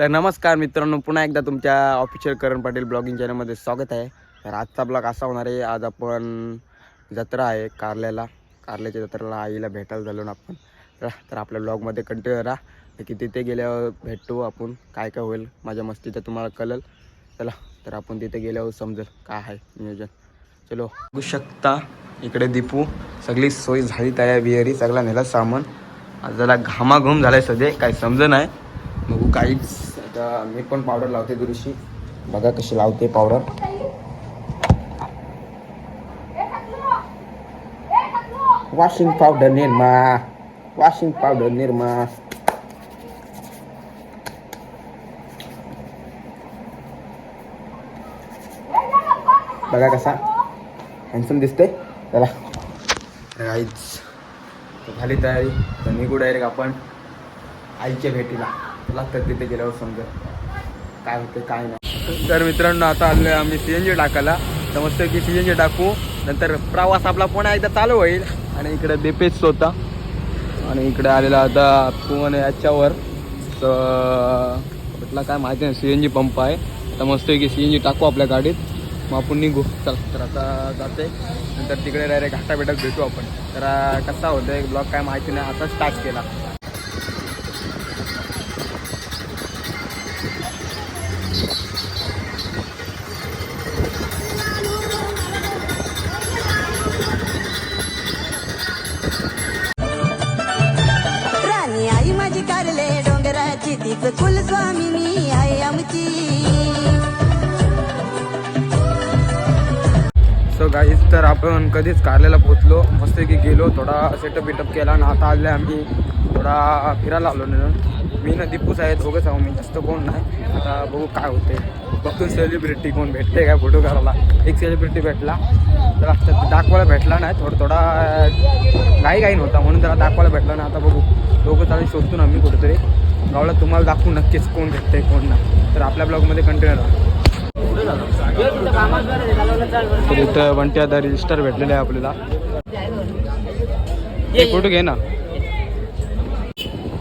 तर नमस्कार मित्रांनो पुन्हा एकदा तुमच्या ऑफिशियल करण पाटील ब्लॉगिंग चॅनलमध्ये स्वागत आहे. तर आजचा ब्लॉग असा होणार आहे आज आपण जत्रा आहे कारल्याला. कारल्याच्या जत्रेला आईला भेटायला झालो ना आपण. तर तर आपल्या ब्लॉगमध्ये कंटिन्यू राहा. तर की तिथे गेल्यावर भेटू आपण काय काय होईल माझ्या मस्तीचं तुम्हाला कळेल. चला तर आपण तिथे गेल्यावर समजेल काय आहे नियोजन. चलो. बघू शकता इकडे दीपू सगळी सोय झाली तयार विहिरी सगळा नेला सामान. आज जरा घामाघूम झालाय सध्या काही समज नाही. बघू काहीच आता मी पण पावडर लावते दुरुशी बघा कशी लावते powder washing powder Nirma. Washing powder Nirma. बघा कसा. हॅन्सम दिसते चला. आईच झाली तयारी. तर निघू डायरेक्ट आपण आईच्या भेटीला. लागतात तिथे गेल्यावर समजा. काय होतं काय नाही. तर मित्रांनो आता आलो आम्ही सी एन जी टाकायला. तर की सी एन जी टाकू. नंतर प्रवास आपला पुन्हा एकदा चालू होईल. आणि इकडे बेपेच होता. आणि इकडे आलेला आता पुणे याच्यावर. तर कुठला काय माहिती नाही सी एन जी पंप आहे. तर मस्त की सी एन जी टाकू आपल्या गाडीत. मग आपण निघू. चल तर आता जाते नंतर तिकडे डायरेक्ट घाटा भेटत भेटू आपण. तर कसा होतं ब्लॉग काय माहिती नाही. आता स्टार्ट केला. कुलस्वामिनी आमची. सो गाईज तर आपण कधीच कारल्याला पोचलो मस्त की गेलो थोडा सेटअप बिटअप केला आणि आता आले आम्ही. थोडा फिरायला आलो नाही मी ना दीपूस आहे दोघंच आहो मी जास्त कोण नाही. आता बघू काय होते बघतो सेलिब्रिटी कोण भेटते काय फोटो करायला. एक सेलिब्रिटी भेटला. तर आता दाखवायला भेटला नाही थोडा थोडा घाई घाई नव्हता म्हणून त्याला दाखवायला भेटला ना आता बघू. दोघं चालेल शोधतो ना आम्ही कुठेतरी. गावला तुम्हाला दाखवू नक्कीच कोण भेटते कोण नाही. तर आपल्या ब्लॉगमध्ये कंटिन्यू राहा. तर इथं बंटी आता रजिस्टर भेटलेले आहे आपल्याला. फोटो घे ना.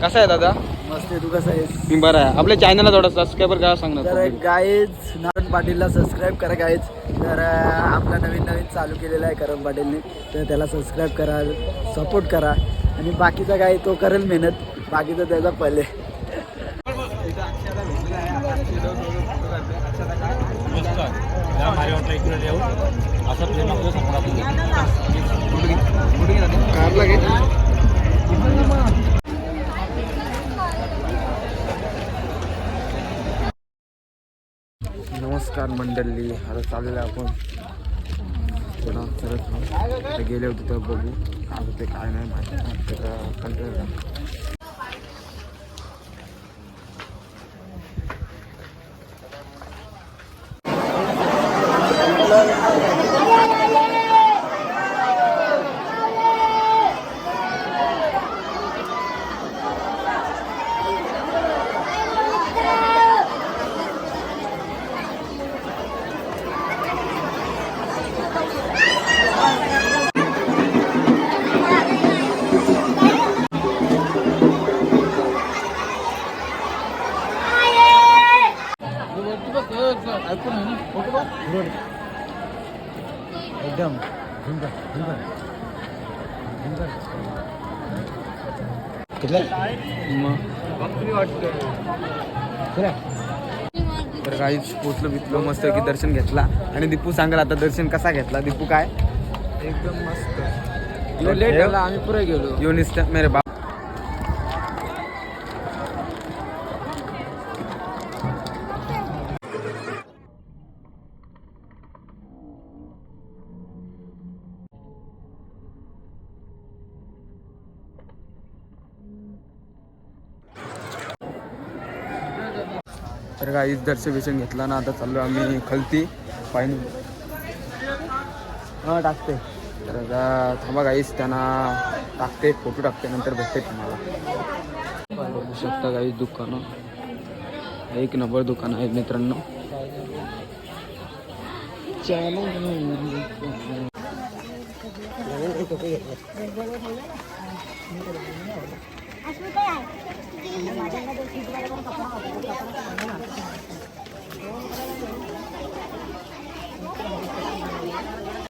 कसा आहे दादा? मस्त तू कसं आहेस? मी बरं आहे. आपल्या चॅनलला थोडा सबस्क्राईबर करा सांग ना तर गाईज नारायण पाटीलला सबस्क्राईब करा गाईज तर आपला नवीन नवीन चालू केलेला आहे करण पाटीलने. तर त्याला सबस्क्राईब करा सपोर्ट करा. आणि बाकीचा काय तो करेल मेहनत. बाकीचं त्याचा पहिले. नमस्कार मंडळी आता चाललेलं आहे आपण. थोडा करत आहोत. आता गेले होते तर बघू. काय होते काय नाही माहिती. नाही. तर कंटिन्यू राहा. एकदम तर काहीच पोचलो बिचलो मस्त की दर्शन घेतला. आणि दीपू सांगाल आता दर्शन कसा घेतला? दीपू काय? एकदम मस्त. लेट झाला, आम्ही पुढे गेलो. योनिस्ट मेरे बाप. तर काहीच दर्शन विषण घेतला ना आता चाललो आम्ही खलती. पाहिजे हां टाकते. तर आता थांबा गाईस त्यांना टाकते फोटो टाकते नंतर भेटते तुम्हाला. बघू शकता गाईस दुकानं. एक नंबर दुकान आहे मित्रांनो.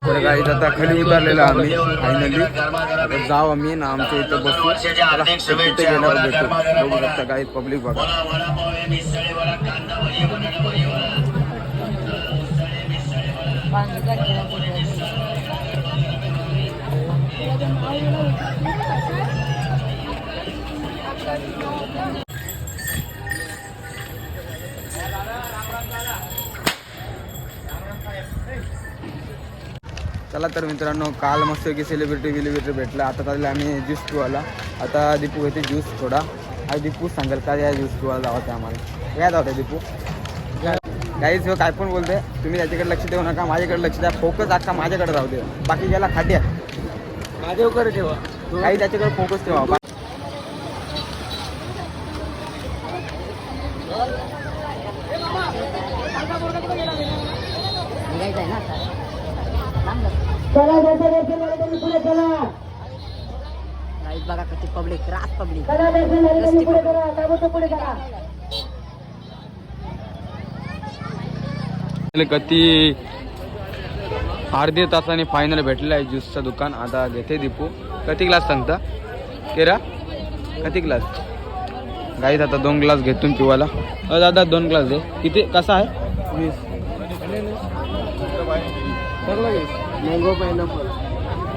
तर आता खाली उतरलेलो आम्ही फायनली आता जाऊ आम्ही ना आमच्या इथं बसू. तिथे गेल्यावर भेटू. बघू शकता गाईत पब्लिक बघा. चला तर मित्रांनो काल मस्त की सेलिब्रिटी विलिब्रिटी भेटला. आता चालले आम्ही ज्यूस पिवायला आता दीपू घेते ज्यूस थोडा. आणि दीपू सांगेल का या ज्यूस पिवायला जावं आम्हाला. काय जावं दीपू. काहीच काय पण बोलते तुम्ही त्याच्याकडे लक्ष देऊ नका माझ्याकडे लक्ष द्या. फोकस अख्खा माझ्याकडे राहू दे. बाकी गेला खाट्या माझ्यावर ठेवा. काही त्याच्याकडे फोकस ठेवा. बा- गाईत बघा किती पब्लिक रात पब्लिक किती अर्ध्या तासाने फायनल भेटलेलं आहे ज्यूसचं दुकान. आता घेते दीपू. किती ग्लास सांगता? केरा? किती ग्लास गाईत आता दोन ग्लास घेतून पिवायला अ दादा दोन ग्लास दे. किती? कसा आहे? वीस. मँगो पायनॅपल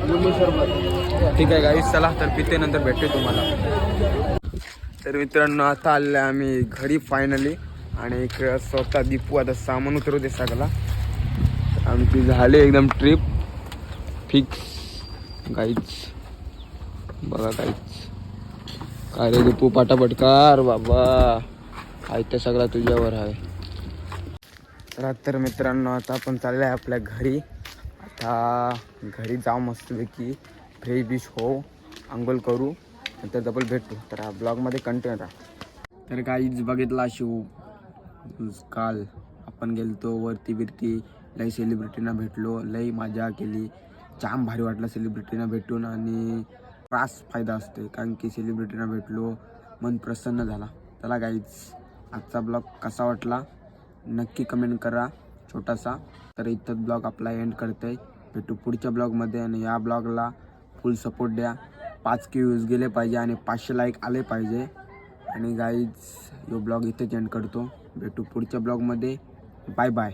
लिंबू सरबत ठीक आहे गाईस चला तर पिते नंतर भेटते तुम्हाला. तर मित्रांनो आता आले आम्ही घरी फायनली आणि एक स्वतः दीपू आता सामान उतरवते सगळा. आमची झाली एकदम ट्रिप फिक्स गाईच बघा गाईच काय रे दीपू पाटापट बाबा. आयत्या सगळा तुझ्यावर आहे. चला तर मित्रांनो आता आपण चाललं आहे आपल्या घरी. आता घरी जाऊ मस्तपैकी. फ्रेश बिश हो आंघोळ करू नंतर डबल भेटू तर हा ब्लॉगमध्ये कंटिन्यू राहा. तर काहीच बघितला शिव काल आपण गेलतो वरती बिरती लई सेलिब्रिटींना भेटलो लई मजा केली. जाम भारी वाटलं सेलिब्रिटींना भेटून आणि त्रास फायदा असते कारण की सेलिब्रिटींना भेटलो मन प्रसन्न झाला. चला गाईज आजचा ब्लॉग कसा वाटला? नक्की कमेंट करा छोटासा. तर इथं ब्लॉग आपला एंड करते. भेटू पुढच्या ब्लॉगमध्ये आणि या ब्लॉगला फुल सपोर्ट द्या. पाच के व्ह्यूज गेले पाहिजे आणि पाचशे लाईक आले पाहिजे. आणि गाईज यो ब्लॉग इथेच एंड करतो. भेटू पुढच्या ब्लॉगमध्ये बाय बाय